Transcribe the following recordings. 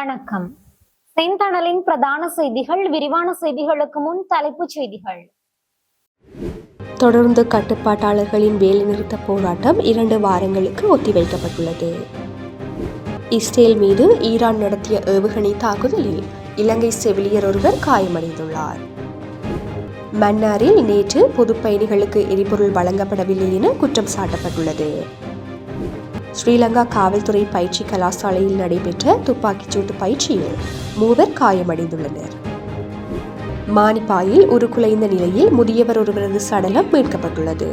வணக்கம். செந்தணலின் பிரதான செய்திகள் விரிவான செய்திகளுக்கு முன் தலைப்புச் செய்திகள். தொடர்ந்து கட்டுப்பாட்டாளர்களின் வேலைநிறுத்த போராட்டம் இரண்டு வாரங்களுக்கு ஒத்திவைக்கப்பட்டுள்ளது. இஸ்ரேல் மீது ஈரான் நடத்திய ஏவுகணை தாக்குதலில் இலங்கை செவிலியர் ஒருவர் காயமடைந்துள்ளார். மன்னாரில் நேற்று பொது பயணிகளுக்கு எரிபொருள் வழங்கப்படவில்லை என குற்றம் சாட்டப்பட்டுள்ளது. ஸ்ரீலங்கா காவல்துறை பயிற்சி கலாசாலையில் நடைபெற்ற துப்பாக்கிச்சூட்டு பயிற்சியில் மூவர் காயமடைந்துள்ளனர். மானிப்பாயில் உருக்குலைந்த நிலையில் முதியவர் ஒருவரது சடலம் மீட்கப்பட்டுள்ளது.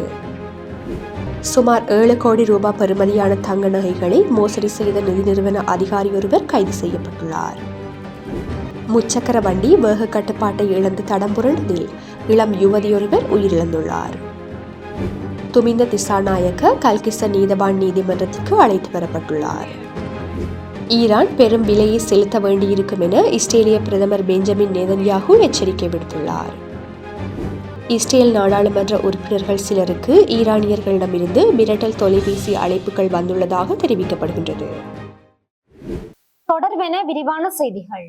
சுமார் ஏழு கோடி ரூபாய் பெறுமதியான தங்க நகைகளை மோசடி செய்த நிதி நிறுவன அதிகாரி ஒருவர் கைது செய்யப்பட்டுள்ளார். முச்சக்கர வண்டி வேக கட்டுப்பாட்டை இழந்து தடம் புரண்டதில் இளம் யுவதியொருவர் உயிரிழந்துள்ளார். துமிந்த திசாநாயக்க கல்கிஸ்த நீதவான் நீதிமன்றத்திற்கு அழைத்து வரப்பட்டுள்ளார். ஈரான் பெரும் விலையை செலுத்த வேண்டியிருக்கும் என இஸ்ரேலிய பிரதமர் பெஞ்சமின் நேதன்யாகு எச்சரிக்கை விடுத்துள்ளார். இஸ்ரேல் நாடாளுமன்ற உறுப்பினர்கள் சிலருக்கு ஈரானியர்களிடமிருந்து மிரட்டல் தொலைபேசி அழைப்புகள் வந்துள்ளதாக தெரிவிக்கப்படுகின்றது. தொடர்வென விரிவான செய்திகள்.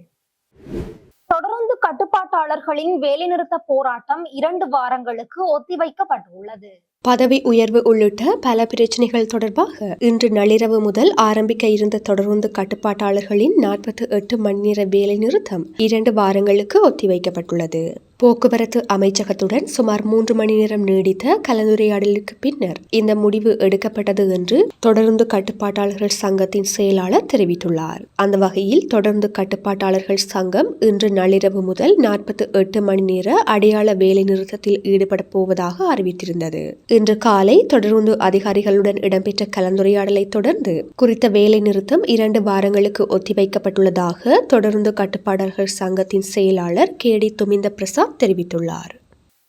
தொடர்ந்து கட்டுப்பாட்டாளர்களின் வேலைநிறுத்த போராட்டம் இரண்டு வாரங்களுக்கு ஒத்திவைக்கப்பட்டுள்ளது. பதவி உயர்வு உள்ளிட்ட பல பிரச்சனைகள் தொடர்பாக இன்று நள்ளிரவு முதல் ஆரம்பிக்க இருந்த தொடர்ந்து கட்டுப்பாட்டாளர்களின் நாற்பத்தி எட்டு மணி நேர வேலை நிறுத்தம் இரண்டு வாரங்களுக்கு ஒத்திவைக்கப்பட்டுள்ளது. போக்குவரத்து அமைச்சகத்துடன் சுமார் மூன்று மணி நேரம் நீடித்த கலந்துரையாடலுக்கு பின்னர் இந்த முடிவு எடுக்கப்பட்டது என்று தொடர்ந்து கட்டுப்பாட்டாளர்கள் சங்கத்தின் செயலாளர் தெரிவித்துள்ளார். அந்த வகையில் தொடர்ந்து கட்டுப்பாட்டாளர்கள் சங்கம் இன்று நள்ளிரவு முதல் நாற்பத்தி எட்டு மணி நேர அடையாள வேலை நிறுத்தத்தில் ஈடுபட போவதாக அறிவித்திருந்தது. இன்று காலை தொடர்ந்து அதிகாரிகளுடன் இடம்பெற்ற கலந்துரையாடலை தொடர்ந்து குறித்த வேலை நிறுத்தம் இரண்டு வாரங்களுக்கு ஒத்திவைக்கப்பட்டுள்ளதாக தொடர்ந்து கட்டுப்பாட்டாளர்கள் சங்கத்தின் செயலாளர் கே டி துமிந்த பிரசாத் தெரிவித்துள்ளார்.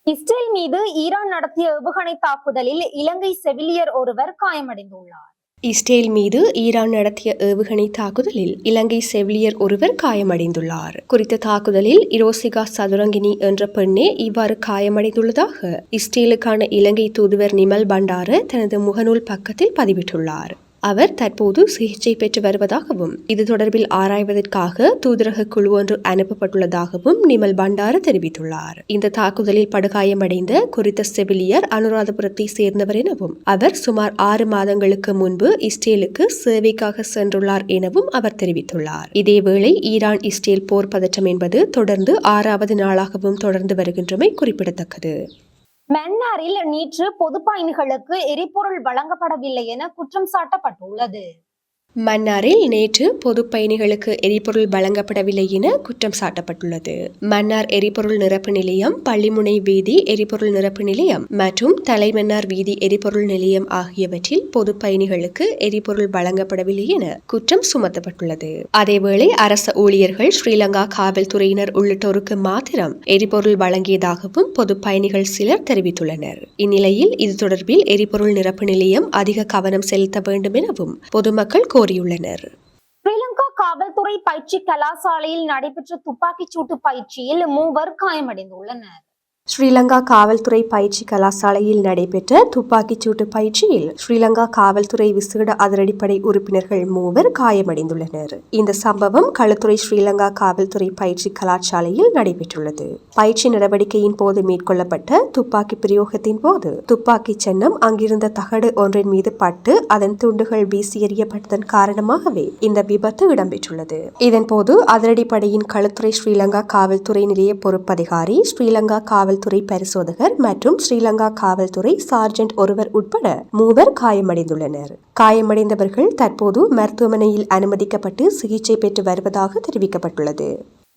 இஸ்ரேல் மீது ஈரான் நடத்திய ஏவுகணை தாக்குதலில் இலங்கை செவிலியர் ஒருவர் காயமடைந்துள்ளார். இஸ்ரேல் மீது ஈரான் நடத்திய ஏவுகணை தாக்குதலில் இலங்கை செவிலியர் ஒருவர் காயமடைந்துள்ளார். குறித்த தாக்குதலில் இரோசிகா சதுரங்கினி என்ற பெண்ணே இவ்வாறு காயமடைந்துள்ளதாக இஸ்ரேலுக்கான இலங்கை தூதுவர் நிமல் பண்டார தனது முகநூல் பக்கத்தில் பதிவிட்டுள்ளார். அவர் தற்போது சிகிச்சை பெற்று வருவதாகவும் இது தொடர்பில் ஆராய்வதற்காக தூதரக குழு ஒன்று அனுப்பப்பட்டுள்ளதாகவும் நிமல் பண்டார தெரிவித்துள்ளார். இந்த தாக்குதலில் படுகாயமடைந்த குறித்த செவிலியர் அனுராதபுரத்தை சேர்ந்தவர் எனவும் அவர் சுமார் ஆறு மாதங்களுக்கு முன்பு இஸ்ரேலுக்கு சேவைக்காக சென்றுள்ளார் எனவும் அவர் தெரிவித்துள்ளார். இதேவேளை ஈரான் இஸ்ரேல் போர் பதற்றம் என்பது தொடர்ந்து ஆறாவது நாளாகவும் தொடர்ந்து வருகின்றமை குறிப்பிடத்தக்கது. மன்னாரில் நேற்று பொதுப்பயணிகளுக்கு எரிபொருள் வழங்கப்படவில்லை என குற்றம் சாட்டப்பட்டுள்ளது. மன்னாரில் நேற்று பொது பயணிகளுக்கு எரிபொருள் வழங்கப்படவில்லை என குற்றம் சாட்டப்பட்டுள்ளது. மன்னார் எரிபொருள் நிரப்பு நிலையம் பள்ளிமுனை வீதி எரிபொருள் நிரப்பு நிலையம் மற்றும் தலைமன்னார் வீதி எரிபொருள் நிலையம் ஆகியவற்றில் பொது பயணிகளுக்கு எரிபொருள் வழங்கப்படவில்லை என குற்றம் சுமத்தப்பட்டுள்ளது. அதேவேளை அரச ஊழியர்கள் ஸ்ரீலங்கா காவல்துறையினர் உள்ளிட்டோருக்கு மாத்திரம் எரிபொருள் வழங்கியதாகவும் பொது பயணிகள் சிலர் தெரிவித்துள்ளனர். இந்நிலையில் இது தொடர்பில் எரிபொருள் நிரப்பு நிலையம் அதிக கவனம் செலுத்த வேண்டும் எனவும் பொதுமக்கள் கோரியுள்ளனர். ஸ்ரீலங்கா காவல்துறை பயிற்சி கலாசாலையில் நடைபெற்ற துப்பாக்கிச் சூட்டு பயிற்சியில் மூவர் காயமடைந்துள்ளனர். ஸ்ரீலங்கா காவல்துறை பயிற்சி கலாசாலையில் நடைபெற்ற துப்பாக்கிச் சூட்டு பயிற்சியில் ஸ்ரீலங்கா காவல்துறை விசேட அதிரடிப்படை உறுப்பினர்கள் மூவர் காயமடைந்துள்ளனர். இந்த சம்பவம் களுத்துறை ஸ்ரீலங்கா காவல்துறை பயிற்சி கலாசாலையில் நடைபெற்றுள்ளது. பயிற்சி நடவடிக்கையின் போது மேற்கொள்ளப்பட்ட துப்பாக்கி பிரயோகத்தின் போது துப்பாக்கி சின்னம் அங்கிருந்த தகடு ஒன்றின் மீது பட்டு அதன் துண்டுகள் வீசி எறியப்பட்டதன் காரணமாகவே இந்த விபத்து இடம்பெற்றுள்ளது. இதன்போது அதிரடிப்படையின் களுத்துறை ஸ்ரீலங்கா காவல்துறை நிலைய பொறுப்பதிகாரி ஸ்ரீலங்கா காவல் காவல்துறை பரிசோதகர் மற்றும் ஸ்ரீலங்கா காவல்துறை சார்ஜென்ட் ஒருவர் உட்பட மூவர் காயமடைந்துள்ளனர். காயமடைந்தவர்கள் தற்போது மருத்துவமனையில் அனுமதிக்கப்பட்டு சிகிச்சை பெற்று வருவதாக தெரிவிக்கப்பட்டுள்ளது.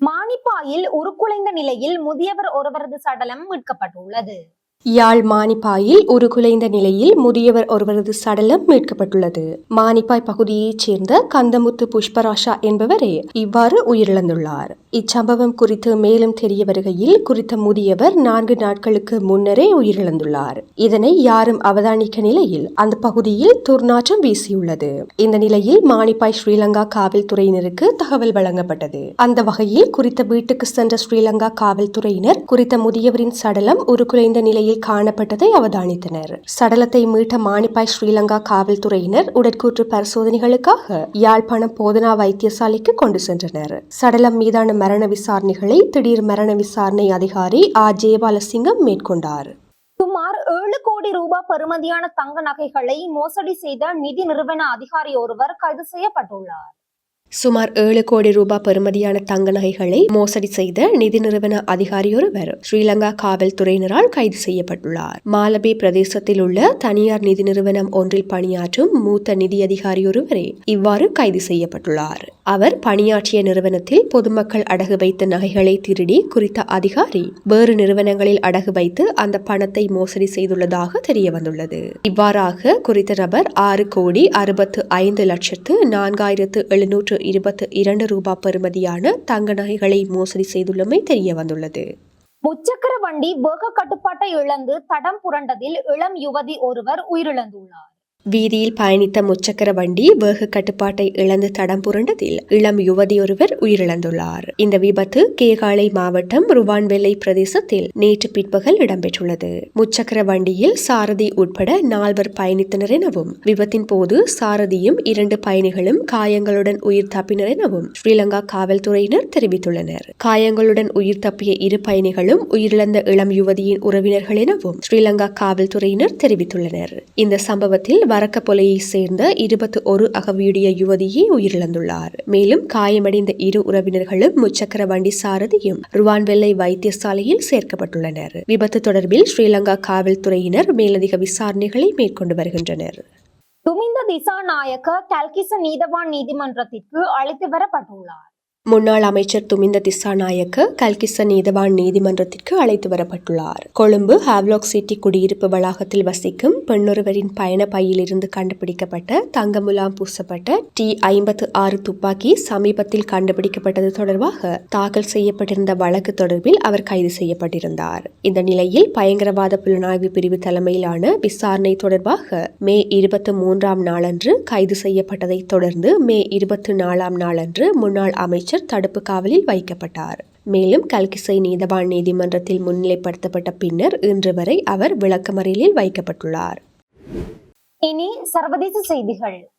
மானிப்பாயில் உருக்குலைந்த நிலையில் முதியவர் ஒருவரது சடலம் மீட்கப்பட்டுள்ளது. யாழ் மானிப்பாயில் ஒரு குலைந்த நிலையில் முதியவர் ஒருவரது சடலம் மீட்கப்பட்டுள்ளது. மானிப்பாய் பகுதியைச் சேர்ந்த கந்தமுத்து புஷ்பராஷா என்பவரே இவ்வாறு உயிரிழந்துள்ளார். இச்சம்பவம் குறித்து மேலும் தெரிய வருகையில் குறித்த முதியவர் நான்கு நாட்களுக்கு முன்னரே உயிரிழந்துள்ளார். இதனை யாரும் அவதானிக்க நிலையில் அந்த பகுதியில் துர்நாற்றம் வீசியுள்ளது. இந்த நிலையில் மானிப்பாய் ஸ்ரீலங்கா காவல்துறையினருக்கு தகவல் வழங்கப்பட்டது. அந்த வகையில் குறித்த வீட்டுக்கு சென்ற ஸ்ரீலங்கா காவல்துறையினர் குறித்த முதியவரின் சடலம் ஒரு குலைந்த நிலையில் நிலையில் காணப்பட்டதை அவதானித்தனர். சடலத்தை மீட்ட மானிப்பாய் ஸ்ரீலங்கா காவல்துறையினர் உடற்கூற்று பரிசோதனைகளுக்காக யாழ்ப்பாணம் போதனா வைத்தியசாலைக்கு கொண்டு சென்றனர். சடலம் மீதான மரண விசாரணைகளை திடீர் மரண விசாரணை அதிகாரி ஆ ஜெயபாலசிங்கம் மேற்கொண்டார். சுமார் ஏழு கோடி ரூபாய் பெறுமதியான தங்க நகைகளை மோசடி செய்த நிதி நிறுவன அதிகாரி ஒருவர் கைது செய்யப்பட்டுள்ளார். சுமார் ஏழு கோடி ரூபாய் பெறுமதியான தங்க நகைகளை மோசடி செய்த நிதி நிறுவன அதிகாரியொருவர் ஸ்ரீலங்கா காவல்துறையினரால் கைது செய்யப்பட்டுள்ளார். மாலபே பிரதேசத்தில் உள்ள தனியார் நிதி நிறுவனம் ஒன்றில் பணியாற்றும் மூத்த நிதி அதிகாரி ஒருவரே இவ்வாறு கைது செய்யப்பட்டுள்ளார். அவர் பணியாற்றிய நிறுவனத்தில் பொதுமக்கள் அடகு வைத்த நகைகளை திருடி குறித்த அதிகாரி வேறு நிறுவனங்களில் அடகு வைத்து அந்த பணத்தை மோசடி செய்துள்ளதாக தெரிய வந்துள்ளது இவ்வாறாக குறித்த நபர் ஆறு கோடி அறுபத்து ஐந்து லட்சத்து நான்காயிரத்து எழுநூற்று இருபத்து இரண்டு ரூபாய் பெறுமதியான தங்க நகைகளை மோசடி செய்துள்ளமை தெரிய வந்துள்ளது முச்சக்கர வண்டி வேக கட்டுப்பாட்டை இழந்து தடம் புரண்டதில் இளம் யுவதி ஒருவர் உயிரிழந்துள்ளார். வீதியில் பயணித்த முச்சக்கர வண்டி வேக கட்டுப்பாட்டை இழந்து தடம் புரண்டதில் இளம் யுவதியொருவர் உயிரிழந்துள்ளார். இந்த விபத்து கேகாலை மாவட்டம் ருவான்வெல்லை பிரதேசத்தில் நேற்று பிற்பகல் இடம்பெற்றுள்ளது. முச்சக்கர வண்டியில் சாரதி உட்பட நால்வர் பயணித்தனர் எனவும் விபத்தின் போது சாரதியும் இரண்டு பயணிகளும் காயங்களுடன் உயிர் தப்பினர் எனவும் ஸ்ரீலங்கா காவல்துறையினர் தெரிவித்துள்ளனர். காயங்களுடன் உயிர் தப்பிய இரு பயணிகளும் உயிரிழந்த இளம் யுவதியின் உறவினர்கள் எனவும் ஸ்ரீலங்கா காவல்துறையினர் தெரிவித்துள்ளனர். இந்த சம்பவத்தில் வரக்கப்பொலையை சேர்ந்த இருபத்தி ஒரு அகவியுடைய யுவதியே உயிரிழந்துள்ளார். மேலும் காயமடைந்த இரு உறவினர்களும் முச்சக்கர வண்டி சாரதியும் ருவான்வெல்லை வைத்தியசாலையில் சேர்க்கப்பட்டுள்ளனர். விபத்து தொடர்பில் ஸ்ரீலங்கா காவல்துறையினர் மேலதிக விசாரணைகளை மேற்கொண்டு வருகின்றனர். துமிந்த திசாநாயக்க கல்கிச நீதவான் நீதிமன்றத்திற்கு அழைத்து வரப்பட்டுள்ளார். முன்னாள் அமைச்சர் துமிந்த திசாநாயக்க கல்கிஸ்ஸ நீதவான் நீதிமன்றத்திற்கு அழைத்து வரப்பட்டுள்ளார். கொழும்பு ஹாவ்லாக் சிட்டி குடியிருப்பு வளாகத்தில் வசிக்கும் பெண்ணொருவரின் பயண பையிலிருந்து கண்டுபிடிக்கப்பட்ட தங்கமுலாம் பூசப்பட்ட டி ஐம்பத்து ஆறு துப்பாக்கி சமீபத்தில் கண்டுபிடிக்கப்பட்டது தொடர்பாக தாக்கல் செய்யப்பட்டிருந்த வழக்கு தொடர்பில் அவர் கைது செய்யப்பட்டிருந்தார். இந்த நிலையில் பயங்கரவாத புலனாய்வு பிரிவு தலைமையிலான விசாரணை தொடர்பாக மே இருபத்தி மூன்றாம் நாளன்று கைது செய்யப்பட்டதை தொடர்ந்து மே இருபத்தி நாலாம் நாளன்று முன்னாள் அமைச்சர் தடுப்பு காவலில் வைக்கப்பட்டார். மேலும் கல்கிசை நீதவான் நீதிமன்றத்தில் முன்னிலைப்படுத்தப்பட்ட பின்னர் இன்று வரை அவர் விளக்கமறியலில் வைக்கப்பட்டுள்ளார். இனி சர்வதேச செய்திகள்.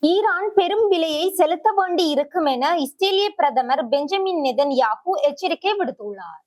ஈரான் பெரும் விலையை செலுத்த வேண்டி இருக்கும் என இஸ்ரேலிய பிரதமர் பெஞ்சமின் நெதன்யாகு எச்சரிக்கை விடுத்துள்ளார்.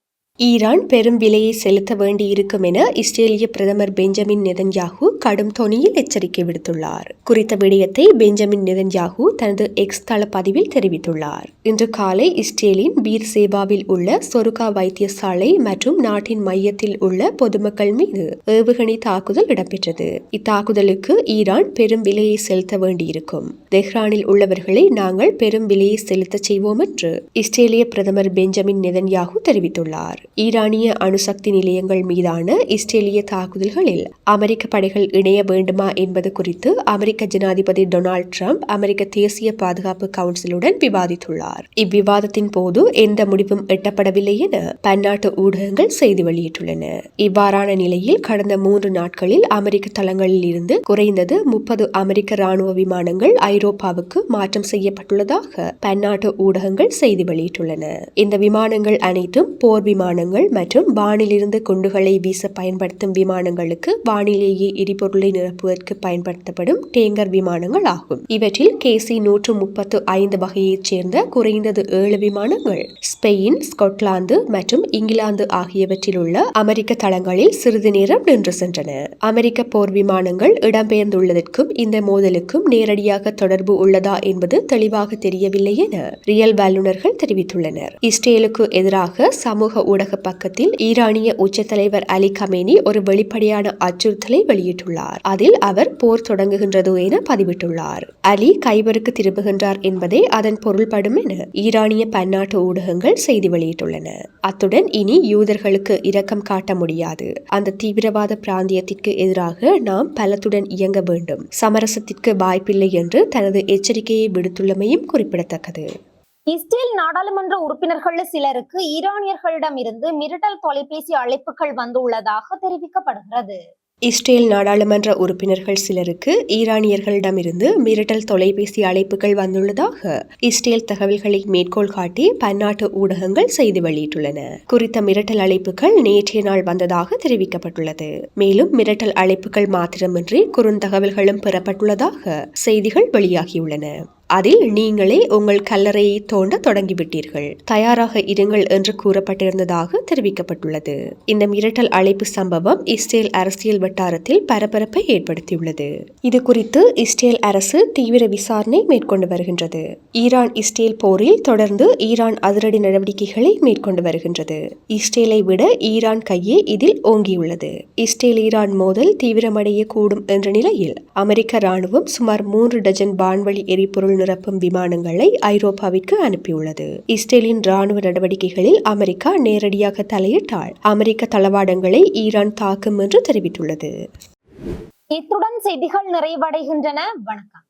ஈரான் பெரும் விலையை செலுத்த வேண்டியிருக்கும் என இஸ்ரேலிய பிரதமர் பெஞ்சமின் நெதன்யாகு கடும் தொனியில் எச்சரிக்கை விடுத்துள்ளார். குறித்த விடயத்தை பெஞ்சமின் நெதன்யாகு தனது எக்ஸ் தள பதிவில் தெரிவித்துள்ளார். இன்று காலை இஸ்ரேலின் பீர் சேபாவில் உள்ள சொருகா வைத்தியசாலை மற்றும் நாட்டின் மையத்தில் உள்ள பொதுமக்கள் மீது ஏவுகணை தாக்குதல் இடம்பெற்றது. இத்தாக்குதலுக்கு ஈரான் பெரும் விலையை செலுத்த வேண்டியிருக்கும். தெஹ்ரானில் உள்ளவர்களை நாங்கள் பெரும் விலையை செலுத்த செய்வோம் என்று இஸ்ரேலிய பிரதமர் பெஞ்சமின் நெதன்யாகு தெரிவித்துள்ளார். ஈரானிய அணுசக்தி நிலையங்கள் மீதான இஸ்ரேலிய தாக்குதல்களில் அமெரிக்க படைகள் இணைய வேண்டுமா என்பது குறித்து அமெரிக்க ஜனாதிபதி டொனால்ட் ட்ரம்ப் அமெரிக்க தேசிய பாதுகாப்பு கவுன்சிலுடன் விவாதித்துள்ளார். இவ்விவாதத்தின் போது எந்த முடிவும் எட்டப்படவில்லை என பன்னாட்டு ஊடகங்கள் செய்தி வெளியிட்டுள்ளன. இவ்வாறான நிலையில் கடந்த மூன்று நாட்களில் அமெரிக்க தளங்களில் இருந்து குறைந்தது முப்பது அமெரிக்க ராணுவ விமானங்கள் ஐரோப்பாவுக்கு மாற்றம் செய்யப்பட்டுள்ளதாக பன்னாட்டு ஊடகங்கள் செய்தி வெளியிட்டுள்ளன. இந்த விமானங்கள் அனைத்தும் போர் விமான விமானங்கள் மற்றும் வானிலிருந்து குண்டுகளை வீச பயன்படுத்தும் விமானங்களுக்கு வானிலேயே எரிபொருளை நிரப்புவதற்கு பயன்படுத்தப்படும் டேங்கர் விமானங்கள் ஆகும். இவற்றில் கேசி நூற்று முப்பத்து ஐந்து வகையைச் சேர்ந்த குறைந்தது ஏழு விமானங்கள் ஸ்பெயின் ஸ்கொட்லாந்து மற்றும் இங்கிலாந்து ஆகியவற்றில் உள்ள அமெரிக்க தளங்களில் சிறிது நேரம் நின்று சென்றன. அமெரிக்க போர் விமானங்கள் இடம்பெயர்ந்துள்ளதற்கும் இந்த மோதலுக்கும் நேரடியாக தொடர்பு உள்ளதா என்பது தெளிவாக தெரியவில்லை என ரியல் வல்லுநர்கள் தெரிவித்துள்ளனர். இஸ்ரேலுக்கு எதிராக சமூக ஊடக பக்கத்தில் ஈரானிய உச்ச தலைவர் அலி கமேனி ஒரு வெளிப்படையான அச்சுறுத்தலை வெளியிட்டுள்ளார். அதில் அவர் போர் தொடங்குகின்றது என பதிவிட்டுள்ளார். அலி கைபருக்கு திரும்புகின்றார் என்பதே அதன் பொருள்படும் என ஈரானிய பன்னாட்டு ஊடகங்கள் செய்தி வெளியிட்டுள்ளன. அத்துடன் இனி யூதர்களுக்கு இரக்கம் காட்ட முடியாது. அந்த தீவிரவாத பிராந்தியத்திற்கு எதிராக நாம் பலத்துடன் இயங்க வேண்டும். சமரசத்திற்கு வாய்ப்பில்லை என்று தனது எச்சரிக்கையை விடுத்துள்ளமையும் குறிப்பிடத்தக்கது. இஸ்ரேல் நாடாளுமன்ற உறுப்பினர்கள் சிலருக்கு ஈரானியர்களிடம் இருந்து மிரட்டல் தொலைபேசி அழைப்புகள் வந்துள்ளதாக தெரிவிக்கப்படுகிறது. இஸ்ரேல் நாடாளுமன்ற உறுப்பினர்கள் சிலருக்கு ஈரானியர்களிடமிருந்து மிரட்டல் தொலைபேசி அழைப்புகள் வந்துள்ளதாக இஸ்ரேல் தகவல்களை மேற்கோள் காட்டி பன்னாட்டு ஊடகங்கள் செய்தி வெளியிட்டுள்ளன. குறித்த மிரட்டல் அழைப்புகள் நேற்றைய நாள் வந்ததாக தெரிவிக்கப்பட்டுள்ளது. மேலும் மிரட்டல் அழைப்புகள் மாத்திரமின்றி குறுந்தகவல்களும் பெறப்பட்டுள்ளதாக செய்திகள் வெளியாகியுள்ளன. அதில் நீங்களே உங்கள் கல்லறையை தோண்ட தொடங்கிவிட்டீர்கள். தயாராக இருங்கள் என்று கூறப்பட்டிருந்ததாக தெரிவிக்கப்பட்டுள்ளது. இந்த மிரட்டல் அழைப்பு சம்பவம் இஸ்ரேல் அரசியல் வட்டாரத்தில் பரபரப்பை ஏற்படுத்தியுள்ளது. இது குறித்து இஸ்ரேல் அரசு தீவிர விசாரணை மேற்கொண்டு வருகின்றது. ஈரான் இஸ்ரேல் போரில் தொடர்ந்து ஈரான் அதிரடி நடவடிக்கைகளை மேற்கொண்டு வருகின்றது. இஸ்ரேலை விட ஈரான் கையே இதில் ஓங்கியுள்ளது. இஸ்ரேல் ஈரான் மோதல் தீவிரமடைய கூடும் என்ற நிலையில் அமெரிக்க ராணுவம் சுமார் மூன்று டஜன் வான்வழி எரிபொருள் நிரப்பும் விமானங்களை ஐரோப்பாவிற்கு அனுப்பியுள்ளது. இஸ்ரேலின் ராணுவ நடவடிக்கைகளில் அமெரிக்கா நேரடியாக தலையிட்டால் அமெரிக்க தளவாடங்களை ஈரான் தாக்கும் என்று தெரிவித்துள்ளது. இத்துடன் செய்திகள் நிறைவடைகின்றன. வணக்கம்.